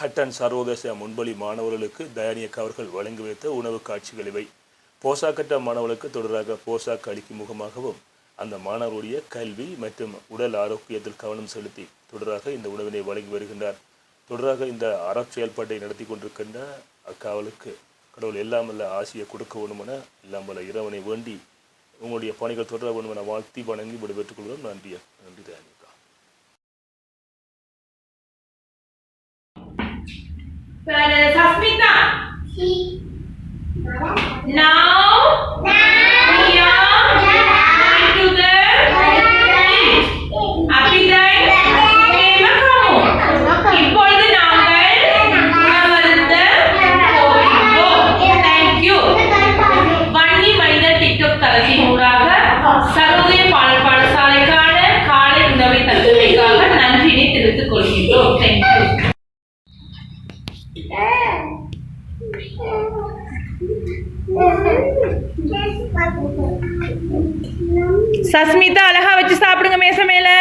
ஹட்டன் சர்வதேச முன்பலி மாணவர்களுக்கு தயானியக் அவர்கள் வழங்கி வைத்த உணவு காட்சிகள் இவை. போசாக்கட்ட மாணவர்களுக்கு தொடராக போசாக்கு அளிக்கும் முகமாகவும் அந்த மாணவருடைய கல்வி மற்றும் உடல் ஆரோக்கியத்தில் கவனம் செலுத்தி தொடராக இந்த உணவினை வழங்கி வருகின்றார். தொடராக இந்த அறச் செயல்பாட்டை நடத்தி கொண்டிருக்கின்ற அக்காவலுக்கு கடவுள் எல்லாம் ஆசையை கொடுக்க வேண்டுமென எல்லாம் இறைவனை வேண்டி உங்களுடைய பணிகள் தொடர வேண்டுமென வாழ்த்தி வணங்கி விடைபெற்றுக் கொள்கிறோம். நன்றி நன்றி தயானிக்கா Para Sasmita. Now we are going to the Appetite Nemakamu. இப்பொழுது நாங்கள் உணவருந்த போகின்றோம். Thank வன்னி மனித டிக்டாக் தளத்தின் ஊடாக சரோதய பாடல் பாடசாலைக்கான காலை உணவை தந்தமைக்காக நன்றினை தெரிவித்துக் கொள்கிறேன் சஸ்மிதா அழகா வச்சு சாப்பிடுங்க மேச மேலே.